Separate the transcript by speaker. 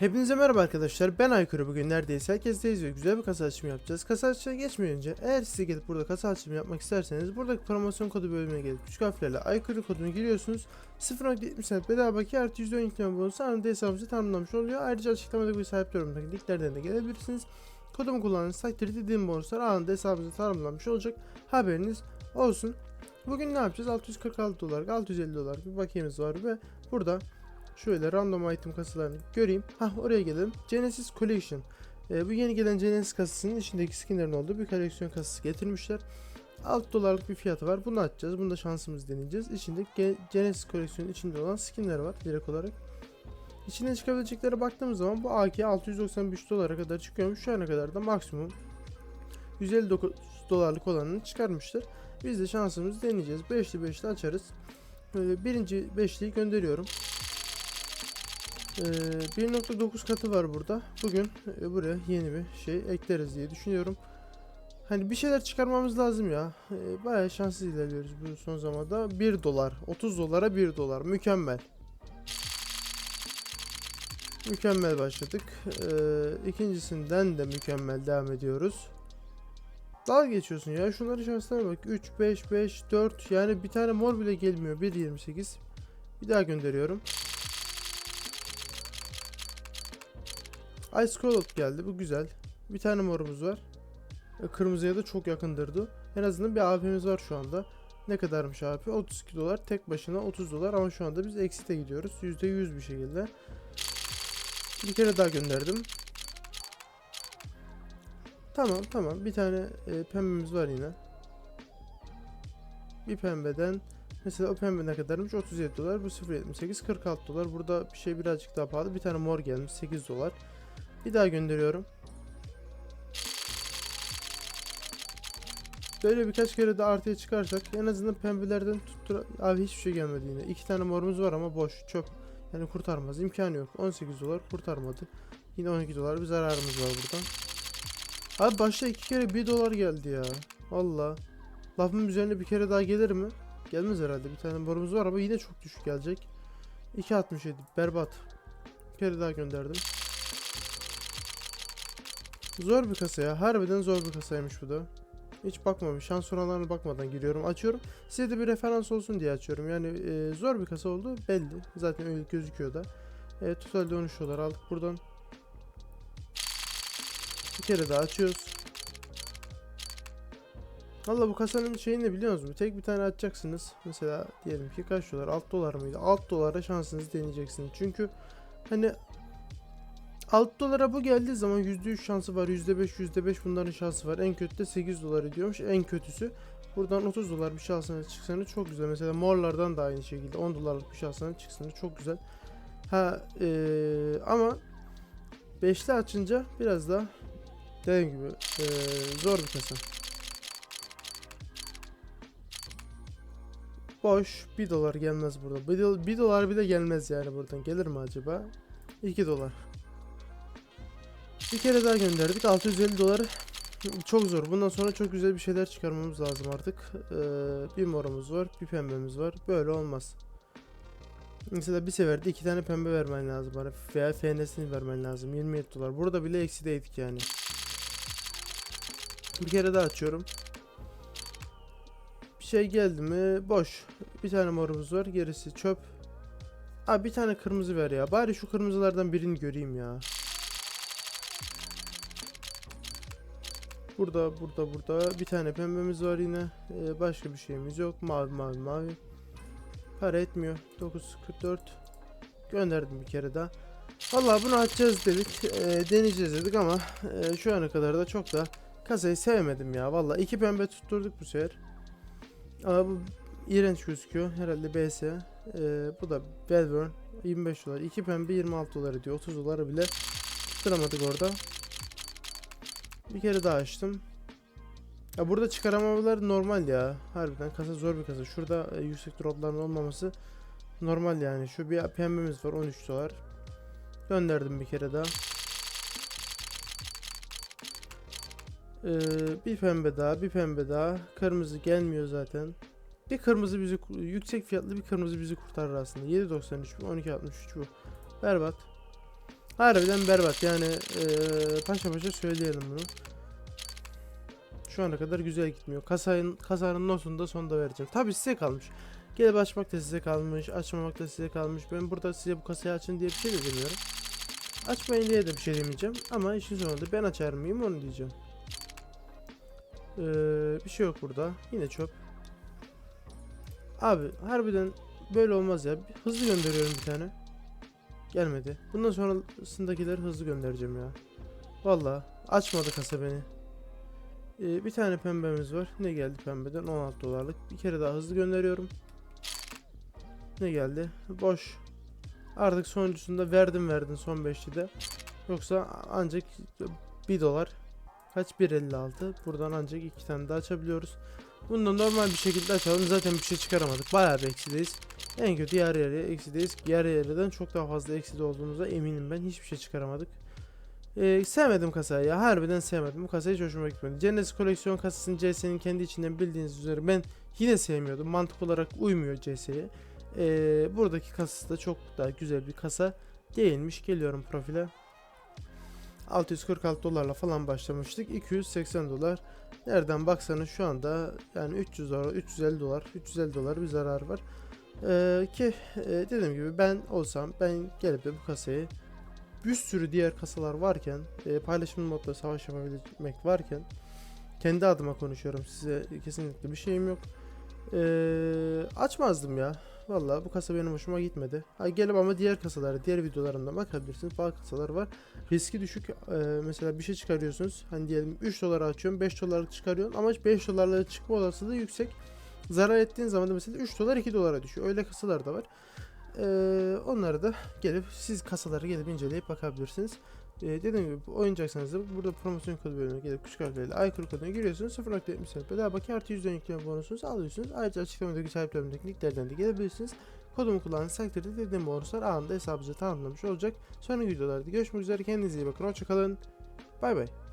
Speaker 1: Hepinize merhaba arkadaşlar. Ben Aykırı. Bugün neredeyse herkesteyiz ve güzel bir kasa açımı yapacağız. Kasa açımına geçmeden önce eğer siz gelip burada kasa açımı yapmak isterseniz buradaki promosyon kodu bölümüne gelip küçük harflerle Aykırı kodunu giriyorsunuz. 0.70 cent bedava bakiye artı %10 yükleme bonusu anında hesabınızı tamamlamış oluyor. Ayrıca açıklamadaki bir sahip yorumdaki linklerden de gelebilirsiniz. Kodumu kullandığınız takdirde dediğim bonuslar anında hesabınızı tamamlanmış olacak. Haberiniz olsun. Bugün ne yapacağız? 646 dolar, 650 dolar bir bakiyemiz var ve burada Şöyle random item kasalarını göreyim. Hah oraya gelelim. Genesis Collection. Ee, bu yeni gelen Genesis kasasının içindeki skinlerin olduğu bir koleksiyon kasası getirmişler. 6 dolarlık bir fiyatı var. Bunu açacağız. Bunda şansımız deneyeceğiz. İçinde Ge- Genesis koleksiyonun içinde olan skinler var direkt olarak. İçinden çıkabileceklere baktığımız zaman bu AK 693 dolara kadar çıkıyormuş. Şu ana kadar da maksimum 159 dolarlık olanını çıkarmıştır. Biz de şansımızı deneyeceğiz. 5'li 5'li açarız. Böyle birinci 5'liyi gönderiyorum. Ee, 1.9 katı var burada. Bugün e, buraya yeni bir şey ekleriz diye düşünüyorum. Hani bir şeyler çıkarmamız lazım ya. Ee, bayağı şanssız ilerliyoruz bu son zamanda. 1 dolar. 30 dolara 1 dolar. Mükemmel. Mükemmel başladık. Ee, ikincisinden de mükemmel devam ediyoruz. Dalga geçiyorsun ya. Şunların şanslarına bak. 3, 5, 5, 4. Yani bir tane mor bile gelmiyor. 1.28. Bir daha gönderiyorum. Ice Cold geldi. Bu güzel. Bir tane morumuz var. E, Kırmızıya da çok yakındırdı. En azından bir AP'miz var şu anda. Ne kadarmış AP? 32 dolar. Tek başına 30 dolar ama şu anda biz eksite gidiyoruz. %100 bir şekilde. Bir kere daha gönderdim. Tamam tamam. Bir tane e, pembemiz var yine. Bir pembeden Mesela o pembe ne kadarmış? 37 dolar. Bu 0.78 46 dolar. Burada bir şey birazcık daha pahalı. Bir tane mor gelmiş 8 dolar. Bir daha gönderiyorum. Böyle birkaç kere de artıya çıkarsak en azından pembelerden tuttur... Abi hiçbir şey gelmedi yine. İki tane morumuz var ama boş çöp. Yani kurtarmaz. imkanı yok. 18 dolar kurtarmadı. Yine 12 dolar bir zararımız var buradan. Abi başta iki kere 1 dolar geldi ya. Valla. Lafın üzerine bir kere daha gelir mi? Gelmez herhalde. Bir tane morumuz var ama yine çok düşük gelecek. 2.67 berbat. Bir kere daha gönderdim. Zor bir kasa ya. Harbiden zor bir kasaymış bu da. Hiç bakmamış. Şans oranlarına bakmadan giriyorum. Açıyorum. Size de bir referans olsun diye açıyorum. Yani e, zor bir kasa oldu belli. Zaten öyle gözüküyor da. E, totalde 13 dolar aldık buradan. Bir kere daha açıyoruz. Valla bu kasanın şeyini biliyor musunuz? Tek bir tane açacaksınız. Mesela diyelim ki kaç dolar? 6 dolar mıydı? 6 dolara şansınızı deneyeceksiniz. Çünkü hani 6 dolara bu geldiği zaman %3 şansı var. %5 %5 bunların şansı var. En kötü de 8 dolar ediyormuş. En kötüsü buradan 30 dolar bir şansına çıksanız çok güzel. Mesela morlardan da aynı şekilde 10 dolarlık bir şansına çıksanız çok güzel. Ha eee, ama 5'li açınca biraz daha dediğim gibi eee, zor bir kasa. Boş 1 dolar gelmez burada. 1 dolar, 1 dolar bile gelmez yani buradan. Gelir mi acaba? 2 dolar. Bir kere daha gönderdik. 650 dolar. Çok zor. Bundan sonra çok güzel bir şeyler çıkarmamız lazım artık. Ee, bir morumuz var, bir pembemiz var. Böyle olmaz. Mesela bir seferde iki tane pembe vermen lazım bana. Veya FN'sini vermen lazım. 27 dolar. Burada bile eksideydik yani. Bir kere daha açıyorum. Bir şey geldi mi? Boş. Bir tane morumuz var. Gerisi çöp. Abi bir tane kırmızı ver ya. Bari şu kırmızılardan birini göreyim ya. Burada, burada, burada bir tane pembemiz var yine. Ee, başka bir şeyimiz yok. Mavi, mavi, mavi. Para etmiyor. 9.44. Gönderdim bir kere daha. Vallahi bunu açacağız dedik. ee, deneyeceğiz dedik ama ee, şu ana kadar da çok da kasayı sevmedim ya. Vallahi iki pembe tutturduk bu sefer. Ama bu iğrenç gözüküyor. Herhalde BS. Ee, bu da Belburn. 25 dolar. İki pembe 26 dolar ediyor. 30 dolara bile tutturamadık orada. Bir kere daha açtım. Ya burada çıkaramamalar normal ya. Harbiden kasa zor bir kasa. Şurada e, yüksek dropların olmaması normal yani. Şu bir pembemiz var 13 dolar. Gönderdim bir kere daha. Ee, bir pembe daha, bir pembe daha. Kırmızı gelmiyor zaten. Bir kırmızı bizi yüksek fiyatlı bir kırmızı bizi kurtarır aslında. 7.93 bu, 12.63 bu. Berbat. Harbiden berbat yani eee, paşa paşa söyleyelim bunu. Şu ana kadar güzel gitmiyor. Kasayın, kasanın notunu da sonda vereceğim. Tabi size kalmış. Gelip açmak da size kalmış, açmamak da size kalmış. Ben burada size bu kasayı açın diye bir şey de demiyorum. Açmayın diye de bir şey demeyeceğim. Ama işin sonunda ben açar mıyım onu diyeceğim. Ee, bir şey yok burada. Yine çöp. Abi harbiden böyle olmaz ya. Hızlı gönderiyorum bir tane. Gelmedi. Bundan sonrasındakileri hızlı göndereceğim ya. Vallahi açmadı kasa beni. Ee, bir tane pembemiz var. Ne geldi pembeden? 16 dolarlık. Bir kere daha hızlı gönderiyorum. Ne geldi? Boş. Artık sonuncusunda verdim verdin son 5'li de. Yoksa ancak 1 dolar. Kaç? 1.56. Buradan ancak iki tane daha açabiliyoruz. Bunu da normal bir şekilde açalım. Zaten bir şey çıkaramadık. Bayağı bir eksideyiz. En kötü yarı yarıya eksideyiz. Yarı yarıdan çok daha fazla ekside olduğumuza eminim ben. Hiçbir şey çıkaramadık. Ee, sevmedim kasayı ya. Harbiden sevmedim. Bu kasa hiç hoşuma gitmedi. Genesis koleksiyon kasasını CS'nin kendi içinden bildiğiniz üzere ben yine sevmiyordum. Mantık olarak uymuyor CS'ye. Ee, buradaki kasası da çok daha güzel bir kasa değilmiş. Geliyorum profile. 646 dolarla falan başlamıştık. 280 dolar. Nereden baksanız şu anda yani 300 dolar, 350 dolar, 350 dolar bir zarar var. Ee, ki e, dediğim gibi ben olsam ben gelip de bu kasayı bir sürü diğer kasalar varken e, paylaşım modda savaş yapabilmek varken kendi adıma konuşuyorum size kesinlikle bir şeyim yok. Ee, açmazdım ya. Vallahi bu kasa benim hoşuma gitmedi. Ha gelip ama diğer kasalara, diğer videolarımda bakabilirsiniz. Bazı kasalar var. Riski düşük. Ee, mesela bir şey çıkarıyorsunuz. Hani diyelim 3 dolara açıyorum, 5 dolarlık çıkarıyorsun ama 5 dolarla çıkma olasılığı yüksek. Zarar ettiğin zaman da mesela 3 dolar 2 dolara düşüyor. Öyle kasalar da var. Ee, onları da gelip siz kasaları gelip inceleyip bakabilirsiniz. Ee, dediğim gibi bu oyuncaksanız da burada promosyon kodu bölümüne gelip küçük harflerle aykırı koduna giriyorsunuz. 0.70 bedava baki artı %10 yükleme bonusunuzu alıyorsunuz. Ayrıca açıklamadaki sahiplerimdeki linklerden de gelebilirsiniz. Kodumu kullandığınız takdirde dediğim bonuslar anında hesabınıza tamamlamış olacak. Sonraki videolarda görüşmek üzere. Kendinize iyi bakın. Hoşçakalın. Bay bay.